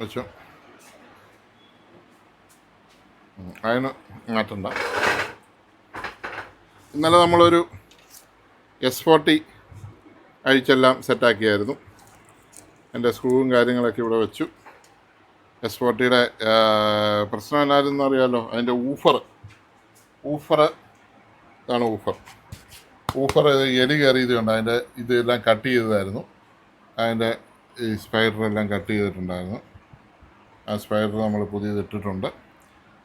വെച്ചു. അതിന് മാറ്റണ്ട ഇന്നലെ നമ്മളൊരു എസ് ഫോർട്ടി അഴിച്ചെല്ലാം സെറ്റാക്കിയായിരുന്നു. എന്റെ സ്ക്രൂവും കാര്യങ്ങളൊക്കെ ഇവിടെ വെച്ചു. എസ് ഫോർട്ടിയുടെ പ്രശ്നം എന്നായിരുന്നു അറിയാമല്ലോ അതിന്റെ ഊഫർ ഊഫർ ഇതാണ് ഊഫർ. ഊഫർ എലി കയറിയതുകൊണ്ട് അതിന്റെ ഇതെല്ലാം കട്ട് ചെയ്തതായിരുന്നു. അതിന്റെ ഈ സ്പൈഡറെല്ലാം കട്ട് ചെയ്തിട്ടുണ്ടായിരുന്നു. ആ നമ്മൾ പുതിയത് ഇട്ടിട്ടുണ്ട്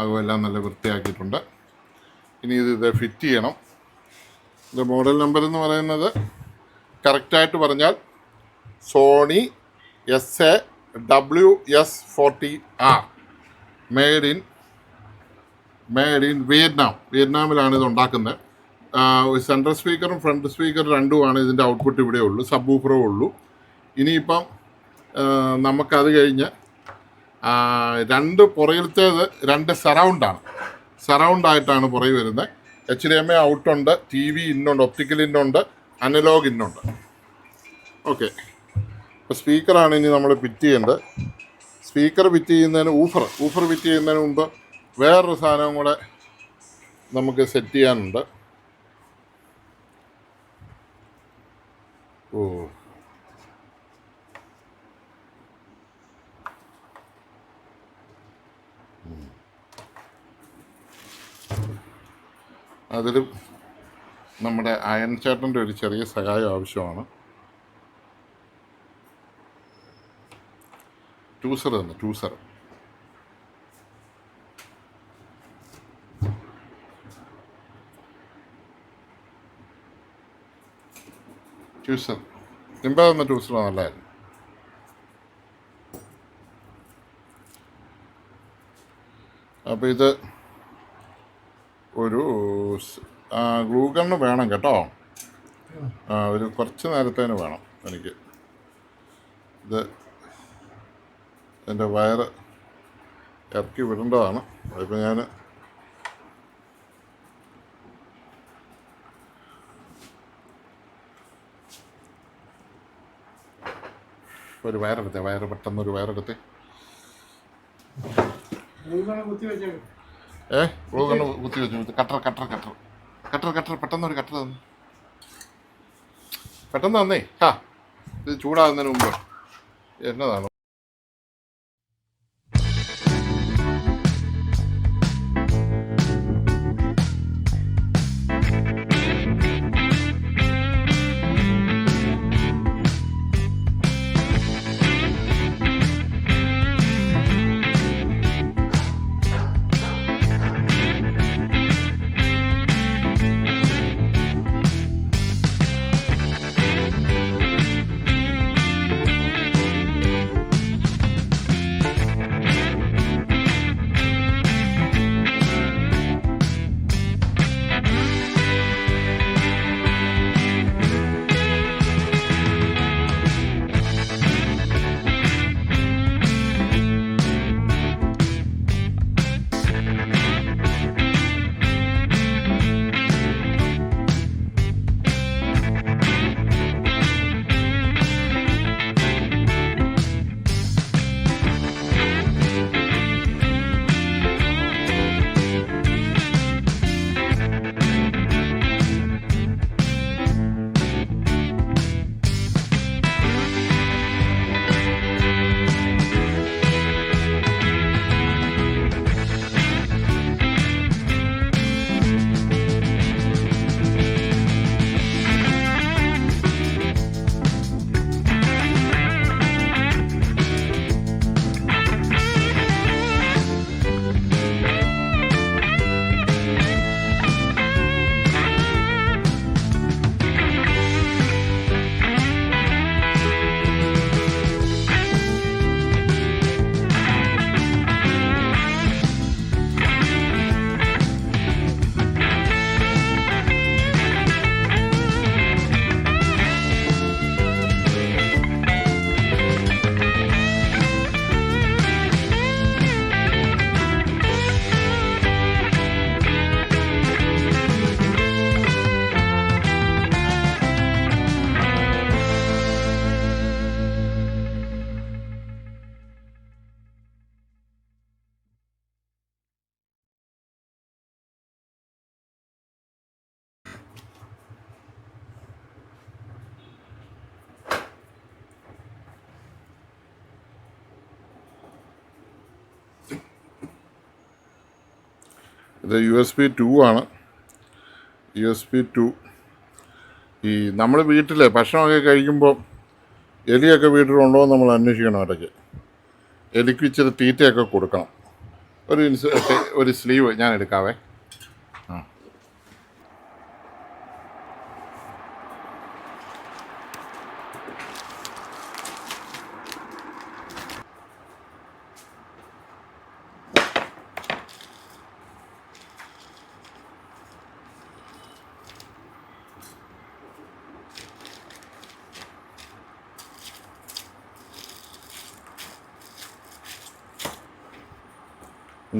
അതുമെല്ലാം നല്ല വൃത്തിയാക്കിയിട്ടുണ്ട്. ഇനി ഇത് ഇത് ഫിറ്റ് ചെയ്യണം. ഇത് മോഡൽ നമ്പർ എന്ന് പറയുന്നത് കറക്റ്റായിട്ട് പറഞ്ഞാൽ Sony S A W S forty R. Made in made in Vietnam. വിയറ്റ്നാമിലാണ് ഇത് ഉണ്ടാക്കുന്നത്. സെൻട്രൽ സ്പീക്കറും ഫ്രണ്ട് സ്പീക്കറും രണ്ടുമാണ് ഇതിന്റെ ഔട്ട്പുട്ട് ഇവിടെ ഉള്ളൂ സബ് ഊഫറേ ഉള്ളൂ. ഇനിയിപ്പം നമുക്കത് കഴിഞ്ഞ് രണ്ട് പുറകിലത്തേത് രണ്ട് സറൗണ്ടാണ്. സറൗണ്ട് ആയിട്ടാണ് പുറകിൽ വരുന്നത്. എച്ച് ഡി എം എ ഔട്ടുണ്ട് ടി വി ഇന്നുണ്ട് ഒപ്റ്റിക്കൽ ഇന്നുണ്ട് അനലോഗ് ഇന്നുണ്ട്. ഓക്കെ അപ്പോൾ സ്പീക്കറാണ് ഇനി നമ്മൾ ഫിറ്റ് ചെയ്യേണ്ടത്. സ്പീക്കർ ഫിറ്റ് ചെയ്യുന്നതിന് ഊഫർ ഊഫർ ഫിറ്റ് ചെയ്യുന്നതിന് മുമ്പ് വേറൊരു സാധനവും കൂടെ നമുക്ക് സെറ്റ് ചെയ്യാനുണ്ട്. ഓ. അതിലും നമ്മുടെ അയൺ ചേട്ടന്റെ ഒരു ചെറിയ സഹായം ആവശ്യമാണ്. ടൂസർ തന്നെ ടൂസർ. ട്യൂസർ നിമ്പ തന്ന ട്യൂസർ നല്ലതായിരുന്നു. അപ്പോൾ ഇത് ഒരു ഗണ്ണ് വേണം കേട്ടോ. ഒരു കുറച്ച് നേരത്തേന് വേണം എനിക്ക്. ഇത് എന്റെ വയറ് ഇറക്കി വിടേണ്ടതാണ്. അതിപ്പോൾ ഞാൻ ഒരു വയറെടുത്തേ വയറ് പെട്ടെന്ന് ഒരു വയറെടുത്തേ കുത്തി വെച്ചേക്കും. ഏ? ഗ്ലൂ കണ്ട് കുത്തി വെച്ചു cutter cutter cutter. Cutter cutter. പെട്ടെന്ന് ഒരു കട്ടർ തന്നു. പെട്ടെന്ന് തന്നേ ഹാ. ഇത് ചൂടാകുന്നതിന് മുമ്പ്. എന്നതാണ്. ഇത് യു എസ് പി ടു ആണ്. U S P two. ഈ നമ്മൾ വീട്ടിൽ ഭക്ഷണമൊക്കെ കഴിക്കുമ്പോൾ എലിയൊക്കെ വീട്ടിലുണ്ടോ എന്ന് നമ്മൾ അന്വേഷിക്കണം ഇടയ്ക്ക്. എലിക്ക് ഇച്ചിരി തീറ്റയൊക്കെ കൊടുക്കണം. ഒരു ഇൻസ് ഒരു സ്ലീവ് ഞാൻ എടുക്കാവേ.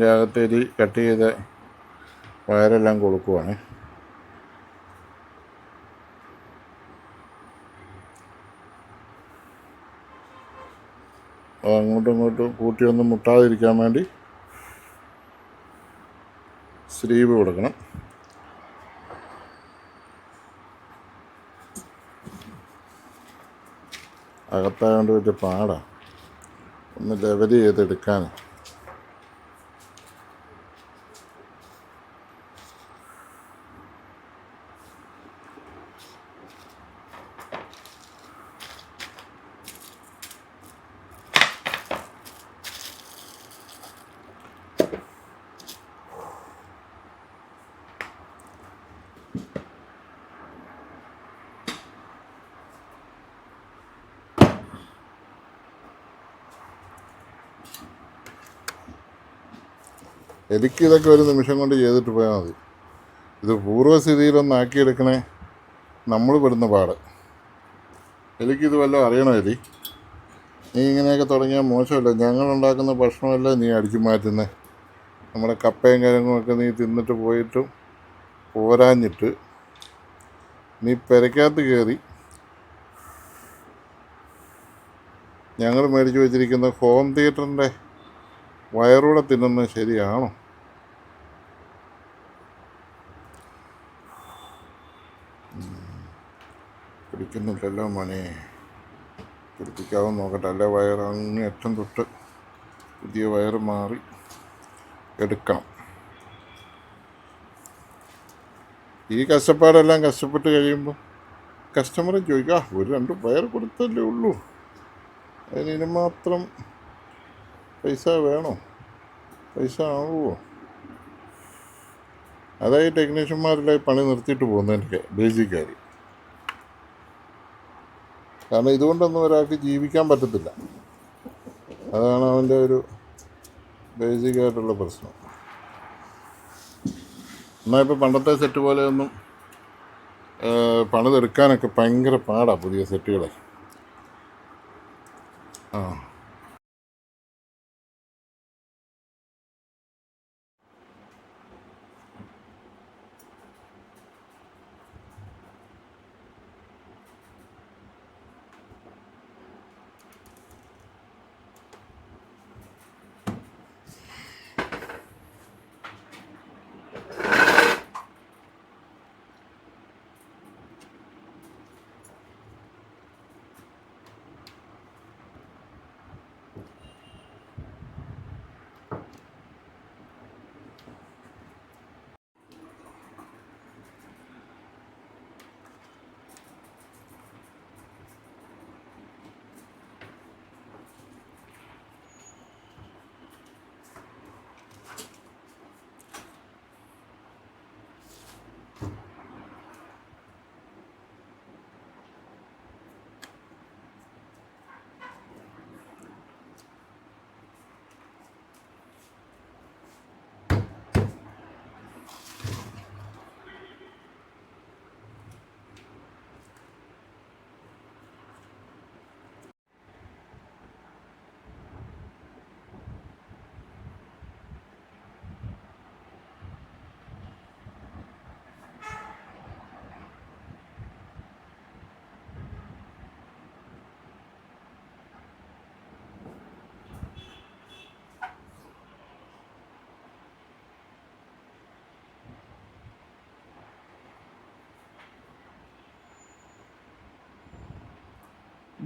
ഇതിന്റെ ഇരി കട്ട് ചെയ്ത് വയറെല്ലാം കൊടുക്കുവാണ് അങ്ങോട്ടും ഇങ്ങോട്ടും കൂട്ടിയൊന്നും മുട്ടാതിരിക്കാൻ വേണ്ടി സ്ലീവ് കൊടുക്കണം. അകത്തായോണ്ട് വലിയ പാടാണ് ഒന്ന് ലെവൽ ചെയ്തെടുക്കാൻ എനിക്ക് ഇതൊക്കെ ഒരു നിമിഷം കൊണ്ട് ചെയ്തിട്ട് പോയാൽ മതി. ഇത് പൂർവസ്ഥിതിയിലൊന്ന് ആക്കിയെടുക്കണേ നമ്മൾ പെടുന്ന പാട്. എനിക്കിത് വല്ലതും അറിയണോ എലി നീ ഇങ്ങനെയൊക്കെ തുടങ്ങിയാൽ മോശമല്ല? ഞങ്ങളുണ്ടാക്കുന്ന ഭക്ഷണമല്ല നീ അടിച്ചു മാറ്റുന്നത് നമ്മുടെ കപ്പയും കിഴങ്ങുമൊക്കെ നീ തിന്നിട്ട് പോയിട്ടും പോരാഞ്ഞിട്ട് നീ പെരക്കകത്ത് കയറി ഞങ്ങൾ മേടിച്ചു വെച്ചിരിക്കുന്ന ഹോം തിയേറ്ററിന്റെ വയറൂടെ തിന്നുന്നത് ശരിയാണോ? പിടിക്കുന്നില്ലല്ലോ മോനെ. പിടിപ്പിക്കാതെ നോക്കട്ടെ അല്ല വയർ അങ്ങ് അറ്റം തൊട്ട് പുതിയ വയർ മാറി എടുക്കണം. ഈ കഷ്ടപ്പാടെല്ലാം കഷ്ടപ്പെട്ട് കഴിയുമ്പോൾ കസ്റ്റമർ ചോദിക്കുക "ആ, ഒരു രണ്ട് വയർ കൊടുത്തല്ലേ ഉള്ളൂ. അതിന് മാത്രം പൈസ വേണോ? പൈസ ആവുമോ അതായി ടെക്നീഷ്യന്മാരെല്ലാം പണി നിർത്തിയിട്ട് പോകുന്നതിന്റെ ബേസിക് കാരണം ഇതുകൊണ്ടൊന്നും ഒരാൾക്ക് ജീവിക്കാൻ പറ്റത്തില്ല. അതാണ് അവന്റെ ഒരു ബേസിക് ആയിട്ടുള്ള പ്രശ്നം. എന്നാൽ ഇപ്പോൾ പണ്ടത്തെ സെറ്റ് പോലെയൊന്നും പണിതെടുക്കാനൊക്കെ ഭയങ്കര പാടാണ് പുതിയ സെറ്റുകളെ ആ.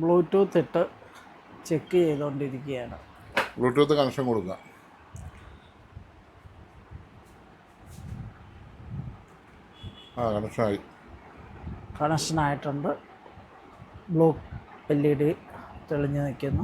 ബ്ലൂടൂത്ത് ഇട്ട് ചെക്ക് ചെയ്തുകൊണ്ടിരിക്കുകയാണ് ബ്ലൂടൂത്ത് കണക്ഷൻ കൊടുക്കുക. ആ കണക്ഷനായി കണക്ഷനായിട്ടുണ്ട് ബ്ലൂ എൽ ഇ ഡി തെളിഞ്ഞു നിൽക്കുന്നു.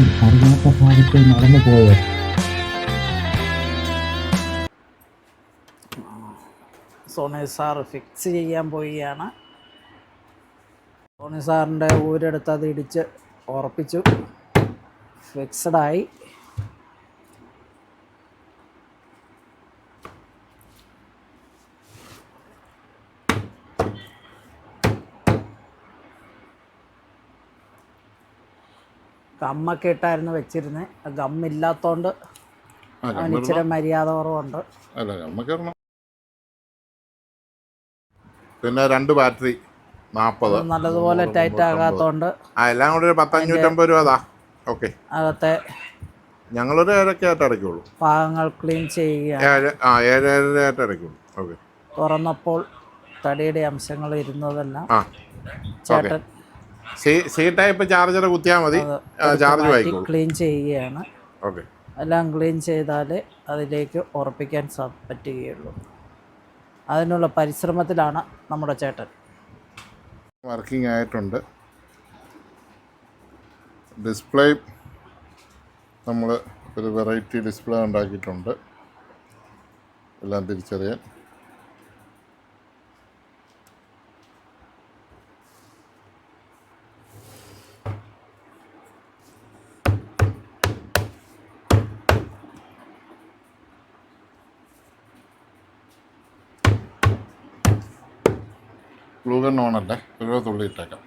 അതറിഞ്ഞിട്ടും അറിയാത്ത ഭാഗത്ത് നടന്നു പോയത് സോണി സാർ ഫിക്സ് ചെയ്യാൻ പോവുകയാണ്. സോണി സാറിന്റെ ഊരെടുത്ത് അത് ഇടിച്ച് ഉറപ്പിച്ചു. ഫിക്സഡായി ഗമ്മൊക്കെ ഇട്ടായിരുന്നു വെച്ചിരുന്നത് ഗമ്മില്ലാത്തോണ്ട് അവന് ഇച്ചിരി മര്യാദ കുറവുണ്ട്. അല്ല ഇടണം. പിന്നെ രണ്ട് ബാറ്ററി നാൽപ്പത് നല്ലതുപോലെ ടൈറ്റ് ആകാത്തോണ്ട് ആ എല്ലാം കൂടി ഒരു പത്തഞ്ഞൂറ്റമ്പത് രൂപ അതാ. ഓക്കെ. അകത്തെ ഞങ്ങളൊരു ഏഴൊക്കെയായിട്ട് അടയ്ക്കുള്ളൂ. പാകങ്ങൾ ക്ലീൻ ചെയ്യുക ഏഴ് ആ ഏഴ് ഏഴരയായിട്ട് അടയ്ക്കുള്ളൂ. ഓക്കെ. തുറന്നപ്പോൾ തടിയുടെ അംശങ്ങൾ ഇരുന്നതെല്ലാം ചേട്ടൻ സി ടൈപ്പ് ചാർജർ കുത്തിയാൽ മതി. ചാർജ് വായിക്കോളൂ ക്ലീൻ ചെയ്യുകയാണ്. ഓക്കെ. എല്ലാം ക്ലീൻ ചെയ്താലേ അതിലേക്ക് ഉറപ്പിക്കാൻ പറ്റുകയുള്ളൂ. അതിനുള്ള പരിശ്രമത്തിലാണ് നമ്മുടെ ചേട്ടൻ. വർക്കിംഗ് ആയിട്ടുണ്ട്. ഡിസ്പ്ലേ നമ്മൾ ഒരു വെറൈറ്റി ഡിസ്പ്ലേ ഉണ്ടാക്കിയിട്ടുണ്ട്. എല്ലാം തിരിച്ചറിയാൻ. ഗ്ലൂ ഗൺ ഓണല്ലേ ഒരു തുള്ളി ഇട്ടേക്കാം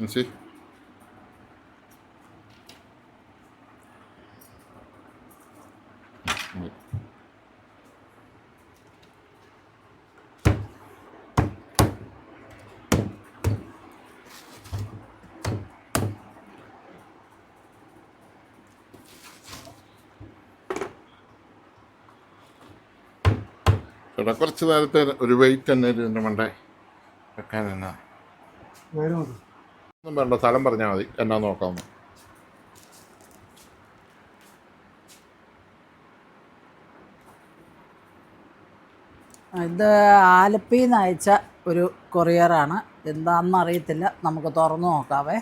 മീൻസി. ഇവിടെ കുറച്ച് നേരത്തെ ഒരു വെയിറ്റ് തന്നെ ഇതിന്റെ ഒന്നും വേണ്ട സ്ഥലം പറഞ്ഞാൽ മതി. എന്നാ നോക്കാമെന്ന് ഇത് ആലപ്പിയിൽ നിന്ന് അയച്ച ഒരു കൊറിയറാണ്. എന്താണെന്ന് അറിയത്തില്ല നമുക്ക് തുറന്നു നോക്കാവേ.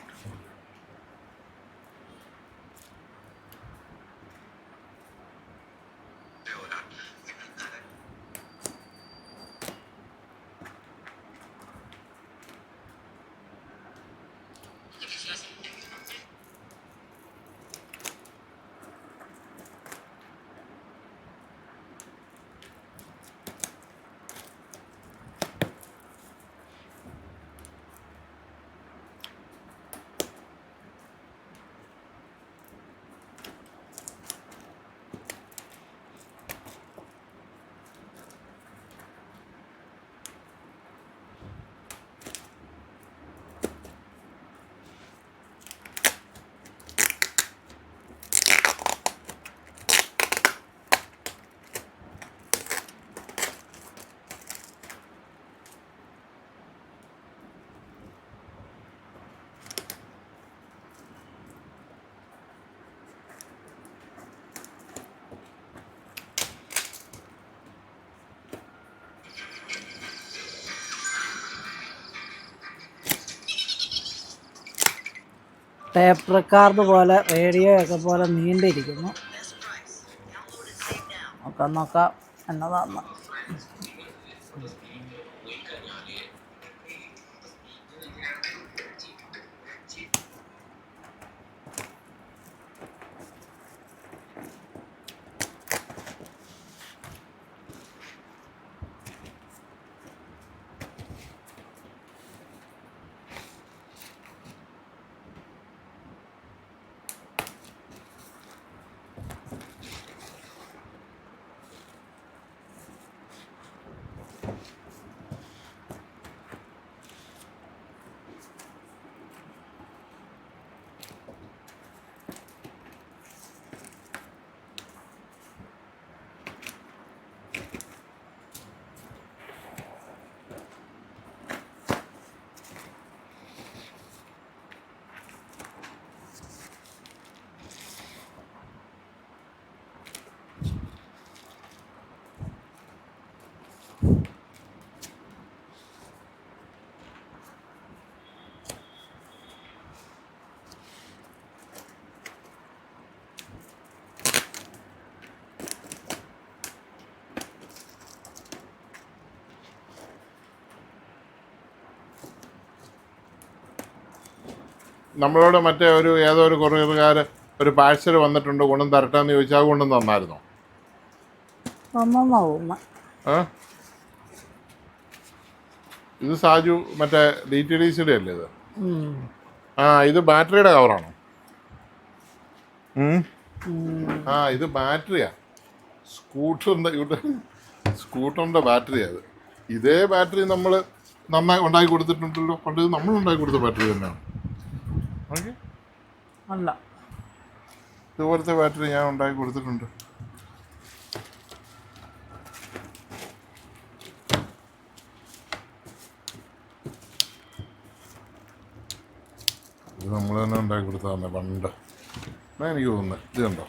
ടേപ്പ് റെക്കാർഡ് പോലെ റേഡിയോ ഒക്കെ പോലെ നീണ്ടിരിക്കുന്നു. നോക്കാം നോക്കാം. എന്നതാന്ന്. നമ്മളോട് മറ്റേ ഒരു ഏതോ ഒരു കുറേ ഒരു പാഴ്സൽ വന്നിട്ടുണ്ട് ഗുണം തരട്ടെന്ന് ചോദിച്ചാൽ ഗുണം തന്നായിരുന്നോ? ഇത് സാജു മറ്റേ ഡി ടി ഡി സിയുടെ അല്ലേ ഇത്? ആ ഇത് ബാറ്ററിയുടെ കവറാണോ. ആ ഇത് ബാറ്ററിയാ. സ്കൂട്ടറിന്റെ ഇവിടെ സ്കൂട്ടറിന്റെ ബാറ്ററിയാ അത് ഇതേ ബാറ്ററി നമ്മൾ നന്നായി ഉണ്ടാക്കി കൊടുത്തിട്ടുണ്ടല്ലോ. പണ്ട് ഇത് നമ്മൾ ഉണ്ടാക്കി കൊടുത്ത ബാറ്ററി തന്നെയാണ്. ഓക്കെ. അല്ല. ഇതുപോലത്തെ ബാറ്ററി ഞാൻ ഉണ്ടാക്കി കൊടുത്തിട്ടുണ്ട്. ഇത് നമ്മൾ തന്നെ ഉണ്ടാക്കി കൊടുത്തതാണ് പണ്ട്. എന്നാ എനിക്ക് തോന്നുന്നത് ഇത് കണ്ടോ?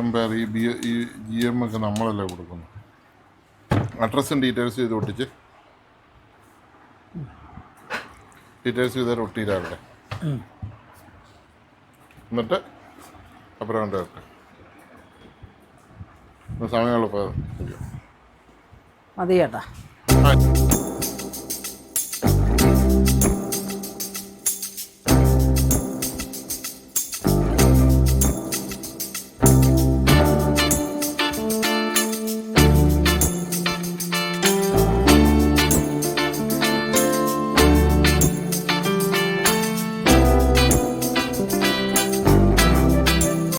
എംപയർ ഈ ബി ഈ ജി എം ഒക്കെ നമ്മളല്ലേ കൊടുക്കുന്നു. അഡ്രസ്സും ഡീറ്റെയിൽസ് ചെയ്ത് ഒട്ടിച്ച്. ഡീറ്റെയിൽസ് ഇതേ ഒട്ടിയിരാവിടെ എന്നിട്ട് അപ്പുറം കൊണ്ട് സമയമുള്ളപ്പോൾ മതി ചേട്ടാ.